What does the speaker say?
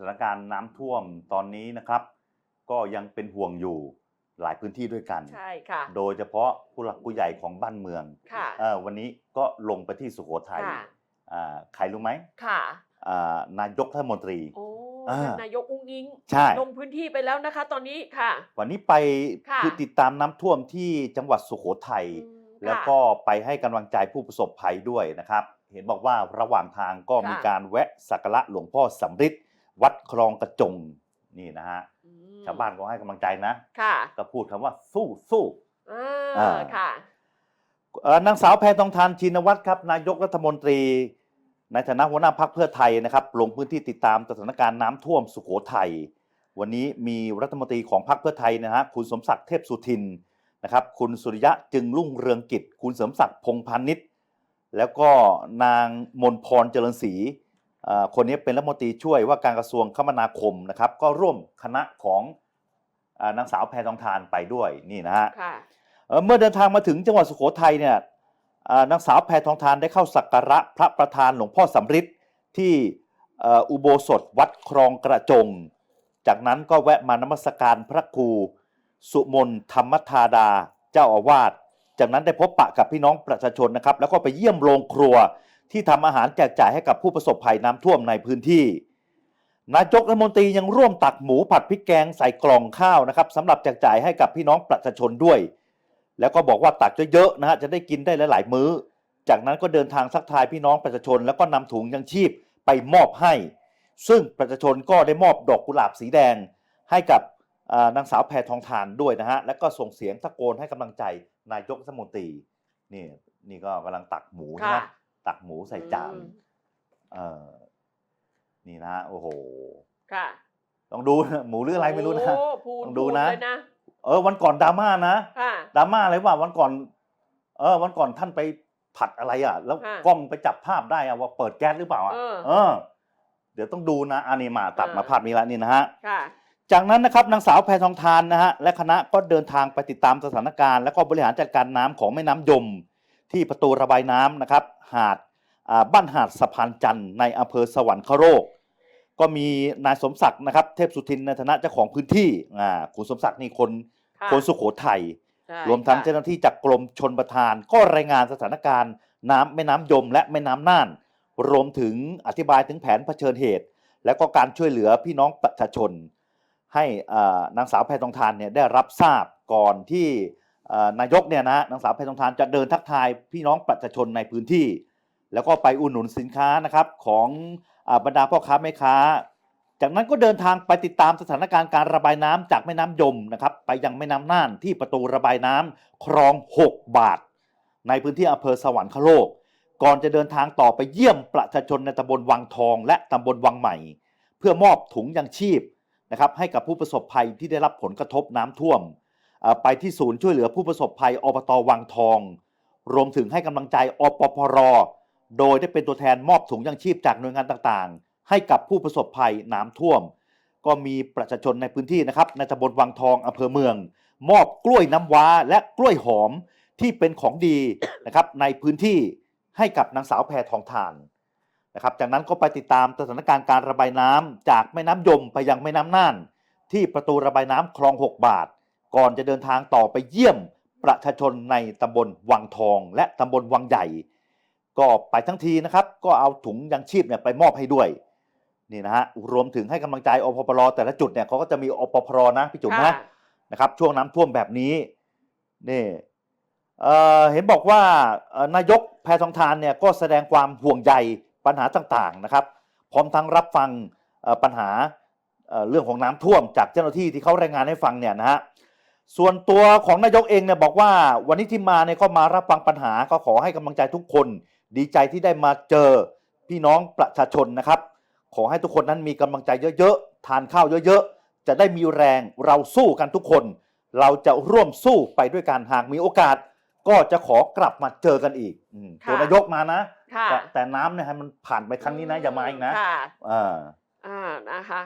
ถานการณ์น้ำท่วมตอนนี้นะครับ ก็ยังเป็นห่วงอยู่หลายพื้นที่ด้วยกัน ใช่ค่ะ โดยเฉพาะผู้หลักผู้ใหญ่ของบ้านเมืองค่ะเอ่อวันนี้ก็ลงไปที่สุโขทัยค่ะอ่าใครรู้ไหมค่ะอ่านายกรัฐมนตรีโอ้อ่าท่านนายกอุ้งอิงใช่ลงพื้นที่ไปแล้วนะคะ ตอนนี้ค่ะ วันนี้ไปค่ะคือติดตามน้ำท่วมที่จังหวัดสุโขทัยอืมแล้วค่ะก็ไปให้กำลังใจผู้ประสบภัยด้วยนะครับ เห็นบอกว่าระหว่างทางก็ค่ะมีการแวะสักการะหลวงพ่อสำริด วัดคลองกระจงนี่นะฮะอืมชาวบ้านก็ให้กำลังใจนะค่ะก็พูดคำว่าสู้สู้อ่าอ่าค่ะเอ่อนางสาวแพทองทานชินวัตรครับ นายกรัฐมนตรี ในฐานะหัวหน้าพักเพื่อไทยนะครับ ลงพื้นที่ติดตามสถานการณ์น้ำท่วมสุโขทัยวันนี้มีรัฐมนตรีของพรรคเพื่อไทยนะฮะคุณสมศักดิ์เทพสุทินนะครับ คุณสุริยะจึงรุ่งเรืองกิจ คุณเสริมศักดิ์พงษ์พาณิชย์แล้วก็นางมนพรเจริญศรีเอ่อ คนนี้เป็นรัฐมนตรีช่วยว่าการกระทรวงคมนาคมนะครับ ก็ร่วมคณะของเอ่อนางสาวแพทองทานไปด้วยนี่นะฮะค่ะเอ่อเมื่อเดินทางมาถึงจังหวัดสุโขทัยเนี่ยอ่านางสาวแพทองทานได้เข้าสักการะพระประธานหลวงพ่อสำริดที่เอ่ออุโบสถวัดครองกระจง จากนั้นก็แวะมานมัสการพระครูสุมนธรรมธาดาเจ้าอาวาส จากนั้นได้พบปะกับพี่น้องประชาชนนะครับ แล้วก็ไปเยี่ยมโรงครัว ที่ทำอาหารแจกจ่ายให้กับผู้ประสบภัยน้ำท่วมในพื้นที่ นายกรัฐมนตรียังร่วมตักหมูผัดพริกแกงใส่กล่องข้าวนะครับสำหรับแจกจ่ายให้กับพี่น้องประชาชนด้วย แล้วก็บอกว่าตักเยอะๆนะฮะจะได้กินได้หลายๆมื้อ จากนั้นก็เดินทางทักทายพี่น้องประชาชน แล้วก็นำถุงยังชีพไปมอบให้ ซึ่งประชาชนก็ได้มอบดอกกุหลาบสีแดงให้กับนางสาวแพทองทานด้วยนะฮะ แล้วก็ส่งเสียงตะโกนให้กำลังใจนายกรัฐมนตรีนี่นี่ก็กำลังตักหมูใช่ไหมค่ะ ตักหมูใส่จานอืมเออนี่นะฮะโอ้โหค่ะลองดูนะหมูหรืออะไรไม่รู้นะโอ้พูลองดูนะพูเลยนะเออ วันก่อนดราม่านะค่ะ ดราม่าอะไรว่าวันก่อน เออ วันก่อนท่านไปผัดอะไรอะ แล้วค่ะกล้องไปจับภาพได้อะว่าเปิดแก๊สหรือเปล่าอะเออ เออ เดี๋ยวต้องดูนะอันนี้มาตัดอ่ามมาภาพนี้แล้วนี่นะฮะ ค่ะ จากนั้นนะครับนางสาวแพทองทานนะฮะและคณะก็เดินทางไปติดตามสถานการณ์ และก็บริหารจัดการน้ำของแม่น้ำยม ที่ประตูระบายน้ำนะครับ หาดอ่าบ้านหาดสะพานจันทร์ในอำเภอสวรรคโลกก็มีนายสมศักดิ์นะครับ เทพสุทินในฐานะเจ้าของพื้นที่อ่าคุณสมศักดิ์นี่คนค่ะคนสุโขทัยใช่รวมทั้งค่ะเจ้าหน้าที่จากกรมชนประทาน ก็รายงานสถานการณ์ น้ำแม่น้ำยม และแม่น้ำน่าน รวมถึงอธิบายถึงแผนเผชิญเหตุ และก็การช่วยเหลือพี่น้องประชาชน ให้อ่านางสาวแพทองทานเนี่ยได้รับทราบก่อนที่อ่า นายกเนี่ยนะนางสาวแพทองทานจะเดินทักทายพี่น้องประชาชนในพื้นที่ แล้วก็ไปอุดหนุนสินค้านะครับของอบรรดาพ่อค้าแม่ค้า จากนั้นก็เดินทางไปติดตามสถานการณ์การระบายน้ำจากแม่น้ำยมนะครับไปยังแม่น้ำน่านที่ประตูระบายน้ำคลอง 6 บาท ในพื้นที่อำเภอสวรรคโลก ก่อนจะเดินทางต่อไปเยี่ยมประชาชนในตำบลวังทอง และตำบลวังใหม่ เพื่อมอบถุงยังชีพนะครับให้กับผู้ประสบภัยที่ได้รับผลกระทบน้ำท่วม ไปที่ศูนย์ช่วยเหลือผู้ประสบภัยอบตวังทอง รวมถึงให้กำลังใจอปพร โดยได้เป็นตัวแทนมอบถุงยังชีพจากหน่วยงานต่างๆ ให้กับผู้ประสบภัยน้ำท่วม ก็มีประชาชนในพื้นที่นะครับในตำบลวังทองอำเภอเมือง มอบกล้วยน้ำว้าและกล้วยหอมที่เป็นของดีนะครับในพื้นที่ให้กับนางสาวแพรทองทานนะครับ จากนั้นก็ไปติดตามสถานการณ์การระบายน้ำจากแม่น้ำยมไปยังแม่น้ำน่าน ที่ประตูระบายน้ำคลอง 6 บาท ก่อนจะเดินทางต่อไปเยี่ยมประชาชนในตำบลวังทอง และตำบลวังใหญ่ ก็ไปทั้งทีนะครับ ก็เอาถุงยังชีพเนี่ยไปมอบให้ด้วยนี่นะฮะรวมถึงให้กำลังใจอพปรแต่ละจุดเนี่ยเขาก็จะมีอปพรนะพี่จุ๋มนะค่ะนะครับ ช่วงน้ำท่วมแบบนี้นี่เอ่อเห็นบอกว่าเอ่อนายกแพทองทานเนี่ยก็แสดงความห่วงใยปัญหาต่างๆนะครับ พร้อมทั้งรับฟังเอ่อปัญหาเอ่อเรื่องของน้ำท่วมจากเจ้าหน้าที่ที่เขารายงานให้ฟังเนี่ยนะฮะ ส่วนตัวของนายกเองเนี่ยบอกว่าวันนี้ที่มาเนี่ยก็มารับฟังปัญหาก็ขอให้กำลังใจทุกคน ดีใจที่ได้มาเจอพี่น้องประชาชนนะครับ ขอให้ทุกคนนั้นมีกำลังใจเยอะๆ ทานข้าวเยอะๆ จะได้มีแรงเราสู้กันทุกคน เราจะร่วมสู้ไปด้วยกันหากมีโอกาส ก็จะขอกลับมาเจอกันอีกอืมค่ะตัวนายกมานะ ค่ะแต่แต่น้ำเนี่ยให้มันผ่านไปครั้งนี้นะอย่ามาอีกนะค่ะอ่าอ่านะคะ